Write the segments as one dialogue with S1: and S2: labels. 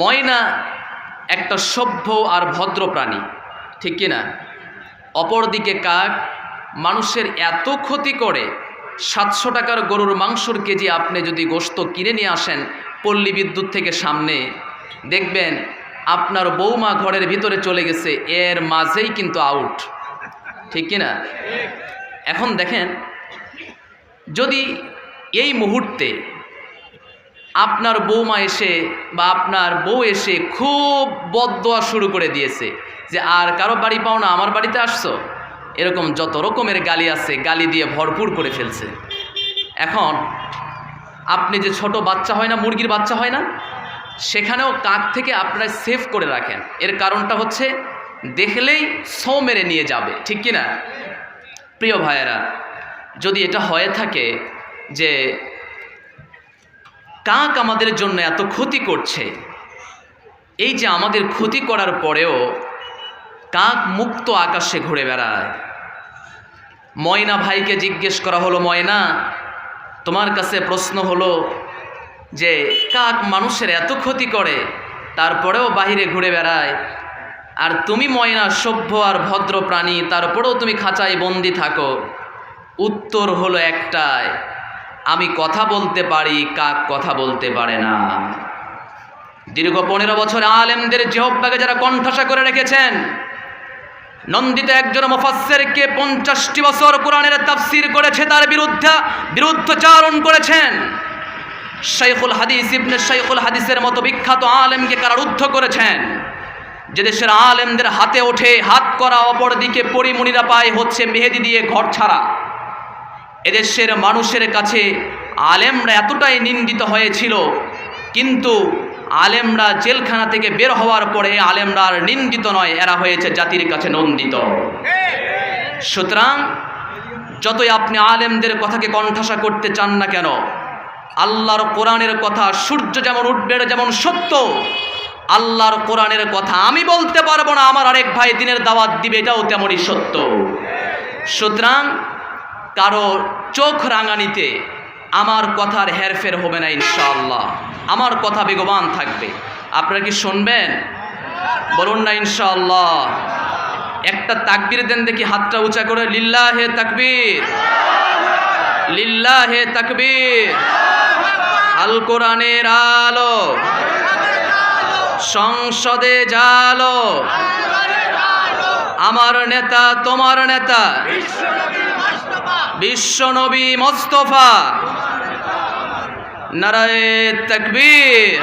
S1: ময়না একটা সভ্য আর ভদ্র প্রাণী, ঠিক কি না? অপরদিকে কাক, মানুষের এত ক্ষতি করে, সাতশো টাকার গরুর মাংসর কেজি আপনি যদি গোস্ত কিনে নিয়ে আসেন পল্লী বিদ্যুৎ থেকে সামনে, দেখবেন আপনার বৌমা ঘরের ভিতরে চলে গেছে, এর মাঝেই কিন্তু আউট ঠিক কি না? এখন দেখেন, যদি এই মুহূর্তে আপনার বৌমা এসে বা আপনার বউ এসে খুব বদোয়া শুরু করে দিয়েছে যে, আর কারও বাড়ি পাও না, আমার বাড়িতে আসছো? এরকম যত রকমের গালি আছে, গালি দিয়ে ভরপুর করে ফেলছে। এখন আপনি যে ছোট বাচ্চা হয় না, মুরগির বাচ্চা হয় না, সেখানেও কাক থেকে আপনারা সেভ করে রাখেন। এর কারণটা হচ্ছে দেখলেই সৌ মেরে নিয়ে যাবে, ঠিক কি না প্রিয় ভাইয়েরা, যদি এটা হয়ে থাকে যে কাক আমাদের জন্য এত ক্ষতি করছে? এই যে আমাদের ক্ষতি করার পরেও কাক মুক্ত আকাশে ঘুরে বেড়ায়। ময়না ভাইকে জিজ্ঞেস করা হলো, ময়না, তোমার কাছে প্রশ্ন হলো যে, কাক মানুষের এত ক্ষতি করে, তারপরেও বাহিরে ঘুরে বেড়ায়। আর তুমি ময়না সভ্য আর ভদ্র প্রাণী, তারপরেও তুমি খাঁচায় বন্দি থাকো। উত্তর হলো একটাই আমি কথা বলতে পারি, কাক কথা বলতে পারে না। দীর্ঘ পনেরো বছর আলেমদের জেহব্বাকে যারা কণ্ঠাসা করে রেখেছেন, নন্দিত একজন মুফাসসিরকে পঞ্চাশটি বছর কোরআনের তাফসির করেছে, তার বিরুদ্ধে বিরুদ্ধচারণ করেছেন। শাইখুল হাদিস ইবনে শাইখুল হাদিসের মতো বিখ্যাত আলেমকে কারারুদ্ধ করেছেন, যে দেশের আলেমদের হাতে ওঠে, হাত করা অপর দিকে পরিমণিরা পায় হচ্ছে মেহেদি দিয়ে ঘর ছাড়া। এদেশের মানুষের কাছে আলেমরা এতটাই নিন্দিত হয়েছিল। কিন্তু আলেমরা জেলখানা থেকে বের হওয়ার পরে আলেমরা আর নিন্দিত নয়, এরা হয়েছে জাতির কাছে নন্দিত। সুতরাং যতই আপনি আলেমদের কথাকে কণ্ঠাসা করতে চান না কেন, আল্লাহর কোরআনের কথা সূর্য যেমন উঠবে যেমন সত্য। আল্লাহর কোরআনের কথা আমি বলতে পারব না, আমার আরেক ভাই দিনের দাওয়াত দিবে, এটাও তেমনই সত্য। সুতরাং কারও চোখ রাঙানিতে আমার কথার হেরফের হবে না ইনশাআল্লাহ। আমার কথা বেগবান থাকবে। আপনারা কি শুনবেন? বলুন না ইনশাআল্লাহ। একটা তাকবির দেন দেখি, হাতটা উঁচা করে লিল্লা হে তাকবীর। লিল্লা হে তাকবীর। আল কোরআনের আলো। সংসদে জালো। আমার নেতা, তোমার নেতা। বিশ্বনবী মোস্তফা। নারায়ে তাকবীর।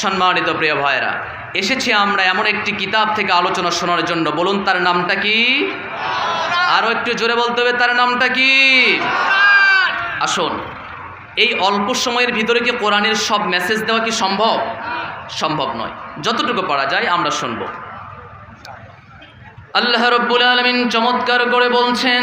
S1: সম্মানিত প্রিয় ভাইরা এসেছি আমরা এমন একটি কিতাব থেকে আলোচনা শোনার জন্য। বলুন, তার নামটা কি? আরও একটু জোরে বলতে হবে, তার নামটা কি? আসুন, এই অল্প সময়ের ভিতরে কি কোরআনের সব মেসেজ দেওয়া কি সম্ভব? সম্ভব নয়। যতটুকু পারা যায় আমরা শুনব। আল্লাহ রব্বুল আলমিন চমৎকার করে বলছেন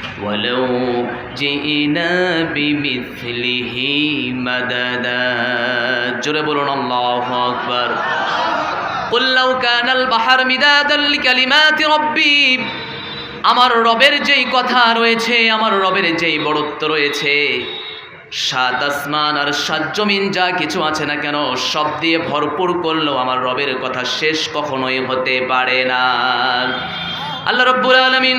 S1: ولو جئنا بمثله مددا جرب الله أكبر قل لو كان البحر مدادا لكلمات ربي আমার রবের যেই কথা রয়েছে আমার রবের যেই বড়ত্ব রয়েছে সাত আসমান আর সাত জমিন যা কিছু আছে না কেন সব দিয়ে ভরপুর করলেও আমার রবের কথা শেষ কখনোই হতে পারে না আল্লাহ রব্বুল আলমিন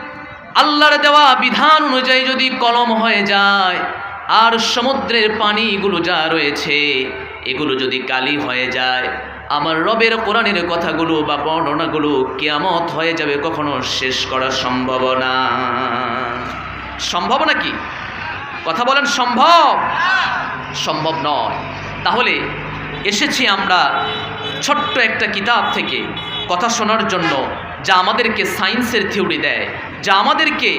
S1: আল্লাহর দেওয়া বিধান অনুযায়ী যদি কলম হয়ে যায়, আর সমুদ্রের পানিগুলো যা রয়েছে, এগুলো যদি কালি হয়ে যায়, আমার রবের কোরআনের কথাগুলো বা বর্ণনাগুলো কেয়ামত হয়ে যাবে কখনো শেষ করা সম্ভব না। সম্ভব নাকি? কথা বলেন সম্ভব? সম্ভব নয়। তাহলে এসেছি আমরা ছোট্ট একটা কিতাব থেকে কথা শোনার জন্য, যা আমাদেরকে সায়েন্সের থিওরি দেয়। যা আমাদেরকে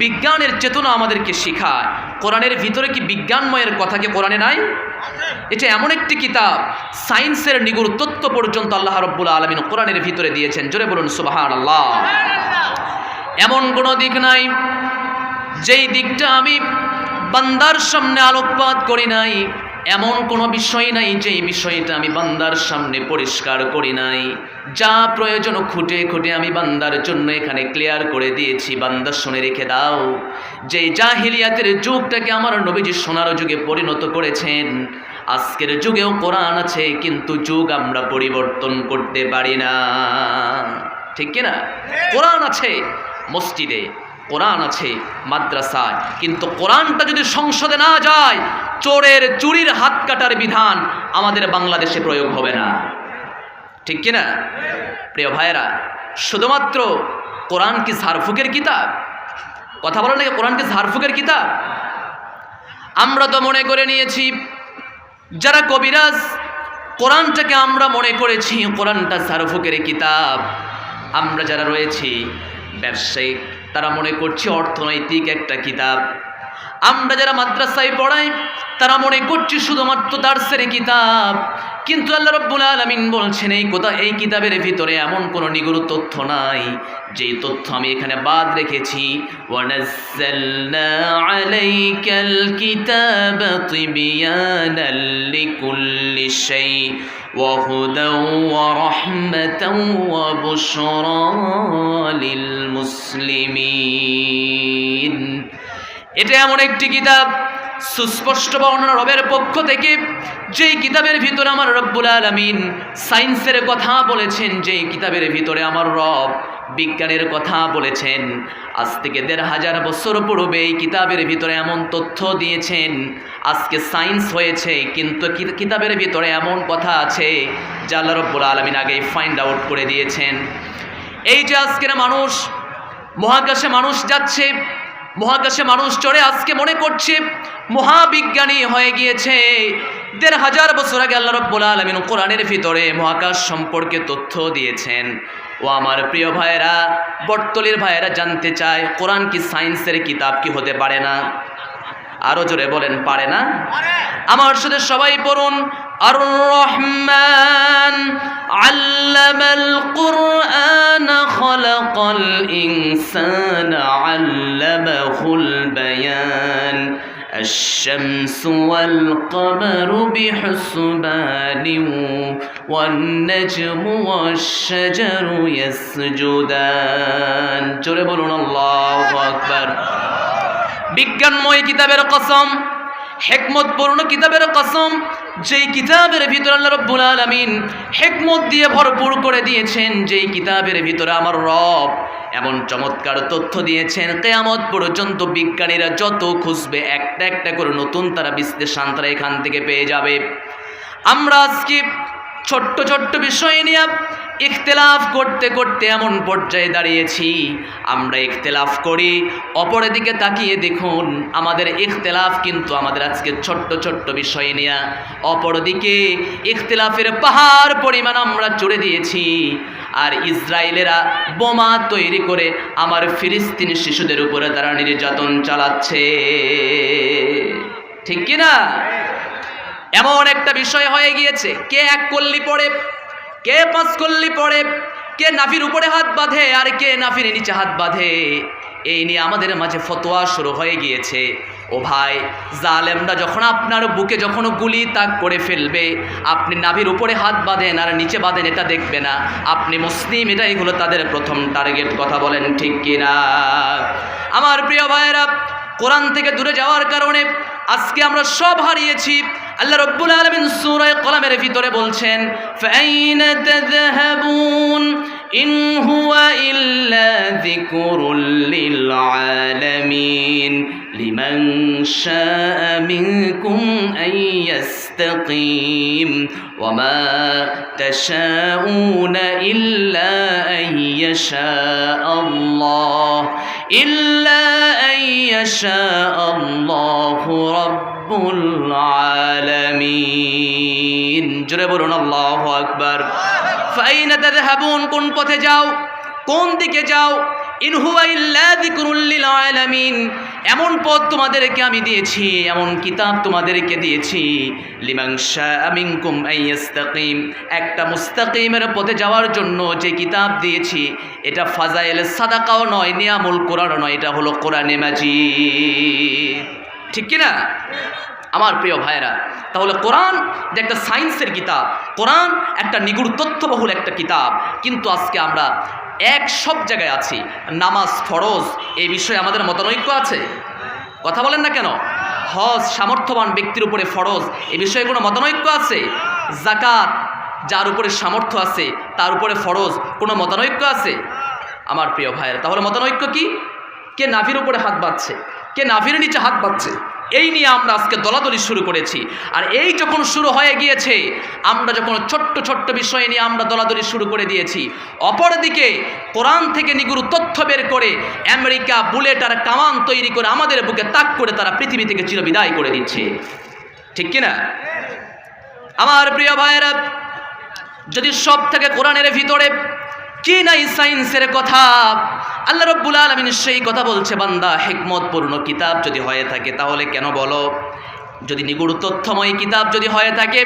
S1: বিজ্ঞানের চেতনা আমাদেরকে শেখায়। কোরআনের ভিতরে কি বিজ্ঞানময়ের কথা কি কোরআনে নাই? এটা এমন একটি কিতাব, সায়েন্সের নিগুর তত্ত্ব পর্যন্ত আল্লাহ রব্বুল আলমিন কোরআনের ভিতরে দিয়েছেন। জোরে বলুন সুবাহান আল্লাহ এমন কোনো দিক নাই, যেই দিকটা আমি বান্দার সামনে আলোকপাত করি নাই। এমন কোনো বিষয় নাই যেই বিষয়টা আমি বান্দার সামনে পরিষ্কার করি নাই। যা প্রয়োজন খুঁটে খুঁটে আমি বান্দার জন্য এখানে ক্লিয়ার করে দিয়েছি। বান্দার শুনে রেখে দাও যে জাহিলিয়াতের যুগটাকে আমার নবীজি সোনার যুগে পরিণত করেছেন। আজকের যুগেও কোরআন আছে, কিন্তু যুগ আমরা পরিবর্তন করতে পারি না। ঠিক কিনা কোরআন আছে, মসজিদে কোরআন আছে, মাদ্রাসায়। কিন্তু কোরআনটা যদি সংসদে না যায় চোরের চুরির হাত কাটার বিধান আমাদের বাংলাদেশে প্রয়োগ হবে না। ঠিক কিনা প্রিয় ভাইয়েরা, শুধুমাত্র কোরআন কি ঝাড়ফুকের কিতাব? কথা বলো নাকি, কোরআন কি ঝাড়ফুকের কিতাব? আমরা তো মনে করে নিয়েছি, যারা কবিরাজ, কোরআনটাকে আমরা মনে করেছি, কোরআনটা ঝাড়ফুকের কিতাব। আমরা যারা রয়েছি, ব্যবসায়িক, তারা মনে করছে অর্থনৈতিক একটা কিতাব। আমরা যারা মাদ্রাসায় পড়াই, তারা মনে করছি শুধুমাত্র দার্সের কিতাব। কিন্তু আল্লাহ রব্বুল আলমিন বলছেন, এই কথা, এই কিতাবের ভিতরে এমন কোনো নিগুড় তথ্য নাই, যেই তথ্য আমি এখানে বাদ রেখেছি। ওয়ানাজ্জালনা এটা এমন একটি কিতাব, সুস্পষ্ট বর্ণনা রবের পক্ষ থেকে, যেই কিতাবের ভিতরে আমার রব্বুল আলমিন সায়েন্সের কথা বলেছেন, যেই কিতাবের ভিতরে আমার রব বিজ্ঞানের কথা বলেছেন। আজ থেকে দেড় হাজার বছর পূর্বে এই কিতাবের ভিতরে এমন তথ্য দিয়েছেন, আজকে সায়েন্স হয়েছে, কিন্তু কিতাবের ভিতরে এমন কথা আছে, যা আল্লাহ রব্বুল আলমিন আগেই ফাইন্ড আউট করে দিয়েছেন। এই যে আজকের মানুষ, মহাকাশে মানুষ যাচ্ছে মহাকাশে মানুষ চড়ে আজকে মনে করছে মহাবিজ্ঞানী হয়ে গিয়েছে। দেড় হাজার বছর আগে আল্লাহ রব্বুল আলমিন কোরআনের ভিতরে মহাকাশ সম্পর্কে তথ্য দিয়েছেন। ও আমার প্রিয় ভাইয়েরা, বটতলির ভাইয়েরা জানতে চায়, কোরআন কি সায়েন্সের কিতাব কি হতে পারে না? আরও জোরে বলেন, পারে না? আমার সাথে সবাই পড়ুন আর রহমান আল্লামাল কুরআন খলাকাল ইনসান আল্লামাহুল বায়ান الشمس والقمر بحسبان والنجم والشجر يسجدان জোরে বলুন আল্লাহু আকবার বিজ্ঞানময় কিতাবের কসম হেকমতপূর্ণ কিতাবের কসম যেই কিতাবের ভিতরে আল্লাহ রব্বুল আলামিন হেকমত দিয়ে ভরপুর করে দিয়েছেন, যেই কিতাবের ভিতরে আমার রব এমন চমৎকার তথ্য দিয়েছেন, কেয়ামত পর্যন্ত বিজ্ঞানীরা যত খুঁজবে, একটা একটা করে নতুন তারা বিশ্লেষণ তারা এখান থেকে পেয়ে যাবে। আমরা আজকে ছোট্ট ছোট্ট বিষয় নিয়ে ইখতলাফ করতে করতে এমন পর্যায়ে দাঁড়িয়েছি। আমরা ইখতলাফ করি অপরের দিকে তাকিয়ে দেখুন, আমাদের ইখতলাফ কিন্তু আমাদের আজকে ছোট্ট ছোট্ট বিষয় নিয়ে। অপরদিকে ইখতলাফের পাহাড় পরিমাণ আমরা চড়ে দিয়েছি। আর ইসরায়েলেরা বোমা তৈরি করে আমার ফিলিস্তিনি শিশুদের উপরে তারা নির্যাতন চালাচ্ছে। ঠিক কিনা? এমন একটা বিষয় হয়ে গিয়েছে, কে এক কল্লি পড়ে কে পাঁচ কল্লি পড়ে, কে নাফির উপরে হাত বাঁধে আর কে নাফির নিচে হাত বাঁধে? এই নিয়ে আমাদের মাঝে ফতোয়া শুরু হয়ে গিয়েছে। ও ভাই, জালেমরা যখন আপনার বুকে যখন গুলি তাক করে ফেলবে, আপনি নাভির উপরে হাত বাঁধেন আর নিচে বাঁধেন, এটা দেখবে না। আপনি মুসলিম, এটাই হলো তাদের প্রথম টার্গেট, কথা বলেন ঠিক কিনা? আমার প্রিয় ভাইয়েরা, কোরআন থেকে দূরে যাওয়ার কারণে আজকে আমরা সব হারিয়েছি। আল্লাহ রব্বুল আলামিন সূরা কলামের ভিতরে বলছেন, ফাইনা তাযহাবুন? ইন হুয়া ইল্লা যিকরুল লিল আলামিন। লিমান শাআ মিনকুম আন ইয়াস্তাকিম। ওয়া মা তাশাউনা ইল্লা আন ইয়াশা আল্লাহ। ইল্লা আন ইয়াশা আল্লাহু রাব্বুল আলামিন। জোরে বলুন, আল্লাহু আকবার। ফাইনা তাযহাবুন, কোন পথে যাও? কোন দিকে যাও? ইন হুয়া ইল্লা যিকরুল লিল আলামিন। এমন পথ তোমাদেরকে আমি দিয়েছি, এমন কিতাব তোমাদেরকে দিয়েছি। মিনকুম আইয়াস্তাকিম একটা মুস্তাকিমের পথে যাওয়ার জন্য যে কিতাব দিয়েছি, এটা ফাজাইল সাদাকাও নয়, নিয়ামুল কোরআন নয়, এটা হলো কোরআনে মাজিদ। ঠিক কি না আমার প্রিয় ভাইরা তাহলে কোরআন যে একটা সায়েন্সের কিতাব, কোরআন একটা নিগুড় তথ্যবহুল একটা কিতাব, কিন্তু আজকে আমরা এক সব জায়গায় আছি। নামাজ ফরজ এই বিষয়ে আমাদের মতানৈক্য আছে? কথা বলেন না কেন? হজ সামর্থ্যবান ব্যক্তির উপরে ফরজ, এ বিষয়ে কোনো মতানৈক্য আছে? জাকাত যার উপরে সামর্থ্য আছে, তার উপরে ফরজ, কোনো মতানৈক্য আছে? আমার প্রিয় ভাইয়ের, তাহলে মতানৈক্য কি? কে নাভির উপরে হাত বাঁধছে? কে নাভির নিচে হাত বাঁধছে, এই নিয়ে আমরা আজকে দলাদলি শুরু করেছি। আর এই যখন শুরু হয়ে গিয়েছে, আমরা যখন ছোট্ট ছোট্ট বিষয় নিয়ে আমরা দলাদলি শুরু করে দিয়েছি, অপরদিকে কোরআন থেকে নিগুরু তথ্য বের করে আমেরিকা বুলেট আর কামান তৈরি করে আমাদের বুকে তাক করে তারা পৃথিবী থেকে চিরবিদায় করে দিচ্ছে। ঠিক কিনা আমার প্রিয় ভাইয়েরা, যদি সব থেকে কোরআনের ভিতরে কি নাই সায়েন্সের কথা আল্লাহ রব্বুল আলমিন সেই কথা বলছে, বান্দা, হেকমতপূর্ণ কিতাব যদি হয়ে থাকে, তাহলে কেন বলো? যদি নিগুড় তথ্যময় কিতাব যদি হয়ে থাকে,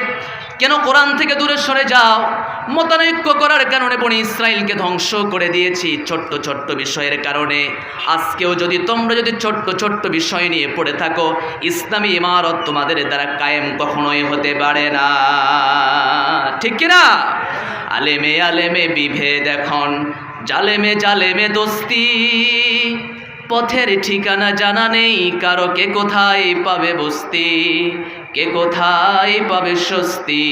S1: কেন কোরআন থেকে দূরে সরে যাও? মতানৈক্য করার কারণে বনি ইসরায়েলকে ধ্বংস করে দিয়েছি ছোট্ট ছোট্ট বিষয়ের কারণে। আজকেও যদি তোমরা যদি ছোট্ট ছোট্ট বিষয় নিয়ে পড়ে থাকো, ইসলামী ইমারত তোমাদের দ্বারা কায়েম কখনোই হতে পারে না। ঠিক কিনা? আলেমে আলেমে বিভেদ এখন। জালেমে জালেমে দোস্তি। পথের ঠিকানা জানা নেই, কারও কে কোথায় পাবে বস্তি? কে কোথায় পাবে স্বস্তি?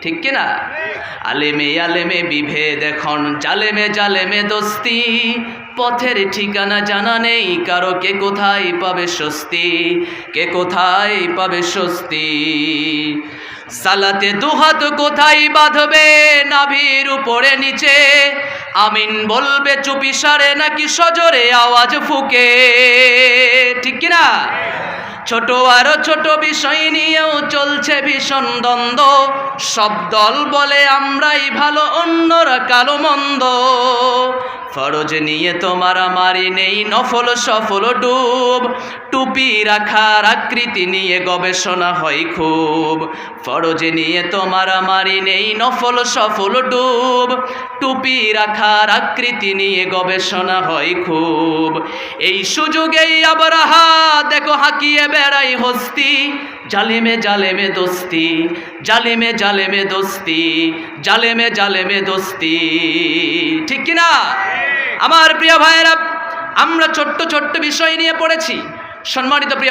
S1: ঠিক কিনা আলেমে আলেমে বিভেদ এখন, জালেমে জালেমে দোস্তি। পথের ঠিকানা জানা নেই, কারও কে কোথায় পাবে স্বস্তি? কে কোথায় পাবে স্বস্তি? সালাতে দুহাত কোথায় বাঁধবে, নাভির উপরে নিচে? আমিন বলবে, চুপি সারে নাকি সজরে আওয়াজ ফুকে। ঠিক কিনা ছোট আরও ছোট বিষয় নিয়েও চলছে ভীষণ দ্বন্দ্ব। সব দল বলে আমরাই ভালো, অন্যরা কালো, মন্দ। ফরজ নিয়ে তোমার মারি নেই নফল সফল ডুব। টুপি রাখার আকৃতি নিয়ে গবেষণা হয় খুব। ফরজ নিয়ে তোমার মারি নেই নফল সফল ডুব। টুপি রাখার আকৃতি নিয়ে গবেষণা হয় খুব। এই সুযোগেই আবার হা দেখো হাকিয়ে বেড়াই হস্তি। জালেমে জালেমে দোস্তি জালেমে জালেমে দোস্তি জালেমে জালেমে দোস্তি। ঠিক কিনা? আমার প্রিয় ভাইয়েরা আমরা ছোট্ট ছোট্ট বিষয় নিয়ে পড়েছি। সম্মানিত প্রিয়